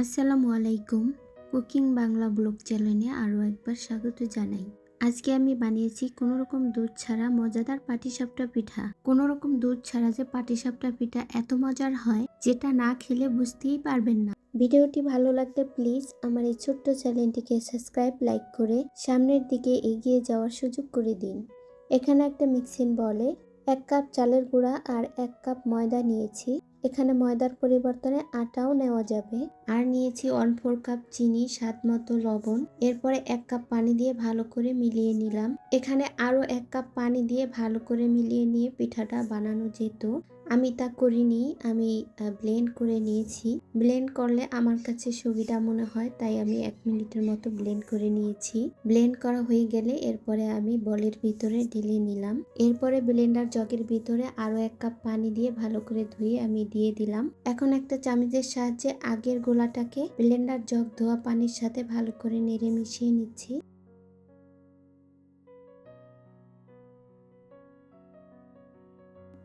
আসসালামু আলাইকুম, cooking Bangla blog চ্যানেলে আরও একবার স্বাগত জানাই। আজকে আমি বানিয়েছি কোনো রকম দুধ ছাড়া মজাদার পাটিসাপটা পিঠা। কোনো রকম দুধ ছাড়া যে পাটিসাপটা পিঠা এত মজার হয়, যেটা না খেলে বুঝতেই পারবেন না। ভিডিওটি ভালো লাগলে প্লিজ আমার এই ছোট্ট চ্যানেলটিকে সাবস্ক্রাইব, লাইক করে সামনের দিকে এগিয়ে যাওয়ার সুযোগ করে দিন। এখানে একটা মিক্সিং বলে এক কাপ চালের গুঁড়া আর এক কাপ ময়দা নিয়েছি। এখানে ময়দার পরিবর্তনে আটাও নেওয়া যাবে। আর নিয়েছি ওয়ান ফোর কাপ চিনি, স্বাদ মতো লবণ। এরপরে এক কাপ পানি দিয়ে ভালো করে মিলিয়ে নিলাম। এখানে আরও এক কাপ পানি দিয়ে ভালো করে মিলিয়ে নিয়ে পিঠাটা বানানো যেত। আমি তা করিনি, আমি ব্লেন্ড করে নিয়েছি। ব্লেন্ড করলে আমার কাছে সুবিধা মনে হয়, তাই আমি এক মিনিটের মতো ব্লেন্ড করে নিয়েছি। ব্লেন্ড করা হয়ে গেলে এরপরে আমি বলের ভিতরে ঢেলে নিলাম। এরপরে ব্লেন্ডার জগের ভিতরে আরও এক কাপ পানি দিয়ে ভালো করে ধুয়ে আমি দিয়ে দিলাম। এখন একটা চামচের সাহায্যে আগের গোলাটাকে ব্লেন্ডার জগ ধোয়া পানির সাথে ভালো করে নেড়ে মিশিয়ে নিচ্ছি।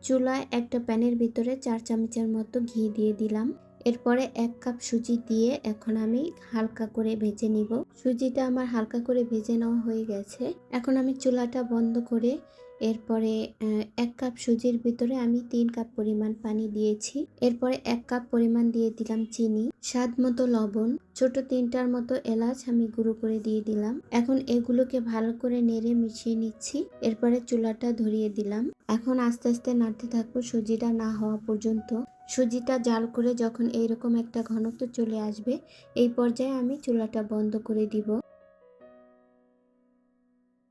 চুলায় একটা প্যানের ভিতরে চার চামচের মতো ঘি দিয়ে দিলাম। এরপরে এক কাপ সুজি দিয়ে এখন আমি হালকা করে ভেজে নিব। সুজিটা আমার হালকা করে ভেজে নেওয়া হয়ে গেছে। এখন আমি চুলাটা বন্ধ করে এরপরে এক কাপ সুজির ভিতরে আমি তিন কাপ পরিমাণ পানি দিয়েছি। এরপরে এক কাপ পরিমাণ দিয়ে দিলাম চিনি, স্বাদ মতো লবণ, ছোট তিনটার মতো এলাচ আমি গুঁড়ো করে দিয়ে দিলাম। এখন এগুলোকে ভালো করে নেড়ে মিশিয়ে নিচ্ছি। এরপরে চুলাটা ধরিয়ে দিলাম। এখন আস্তে আস্তে নাড়তে থাকব সুজিটা না হওয়া পর্যন্ত। সুজিটা জাল করে যখন এইরকম একটা ঘনত্ব চলে আসবে, এই পর্যায়ে আমি চুলাটা বন্ধ করে দিব।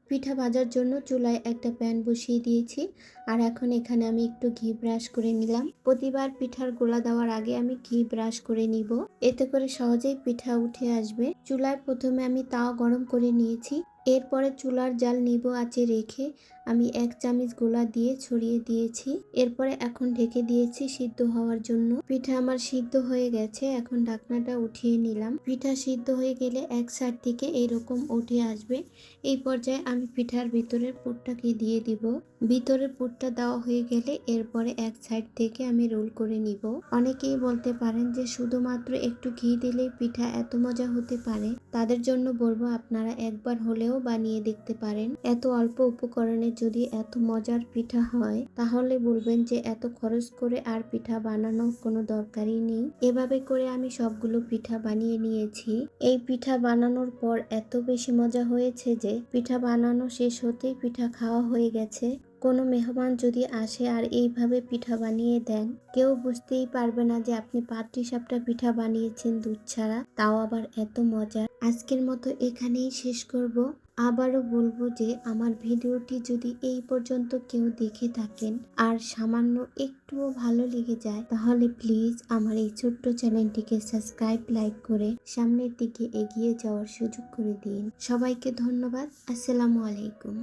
পিঠা ভাজার জন্য চুলায় একটা প্যান বসিয়ে দিয়েছি, আর এখন এখানে আমি একটু ঘি ব্রাশ করে নিলাম। প্রতিবার পিঠার গোলা দেওয়ার আগে আমি ঘি ব্রাশ করে নিব। এতে করে সহজেই পিঠা উঠে আসবে। চুলায় প্রথমে আমি তাও গরম করে নিয়েছি। এরপরে চুলার জাল নিব আঁচে রেখে আমি এক চামচ গোলা দিয়ে ছড়িয়ে দিয়েছি। এরপরে এখন ঢেকে দিয়েছি সিদ্ধ হওয়ার জন্য। পিঠা আমার সিদ্ধ হয়ে গেছে, এখন ঢাকনাটা উঠিয়ে নিলাম। পিঠা সিদ্ধ হয়ে গেলে এক সাইড থেকে এইরকম উঠে আসবে। এই পর্যায়ে আমি পিঠার ভিতরের পুরটাকে দিয়ে দিব। ভিতরের পুরটা দেওয়া হয়ে গেলে এরপরে এক সাইড থেকে আমি রোল করে নিব। অনেকেই বলতে পারেন যে শুধুমাত্র একটু ঘি দিলেই পিঠা এত মজা হতে পারে। তাদের জন্য বলব আপনারা একবার হলেও বানিয়ে দেখতে পারেন। এত অল্প উপকরণে যদি এত মজার পিঠা হয়, তাহলে বলবেন যে এত খরচ করে আর পিঠা বানানো কোনো দরকারই নেই। এভাবে করে আমি সবগুলো পিঠা বানিয়ে নিয়েছি। এই পিঠা বানানোর পর এত বেশি মজা হয়েছে যে, পিঠা বানানো শেষ হতেই পিঠা খাওয়া হয়ে গেছে। কোনো মেহমান যদি আসে আর এইভাবে পিঠা বানিয়ে দেন, কেউ বুঝতেই পারবে না যে আপনি পাত্রি সাপটা পিঠা বানিয়েছেন দুধ ছাড়া। তাও আবার এত মজার। আজকের মতো এখানেই শেষ করব। আবারও বলব যে আমার ভিডিওটি যদি এই পর্যন্ত কেউ দেখে থাকেন আর সামান্য একটুও ভালো লেগে যায়, তাহলে প্লিজ আমার এই ছোট্ট চ্যানেলটিকে সাবস্ক্রাইব, লাইক করে সামনের দিকে এগিয়ে যাওয়ার সুযোগ করে দিন। সবাইকে ধন্যবাদ। আসসালামু আলাইকুম।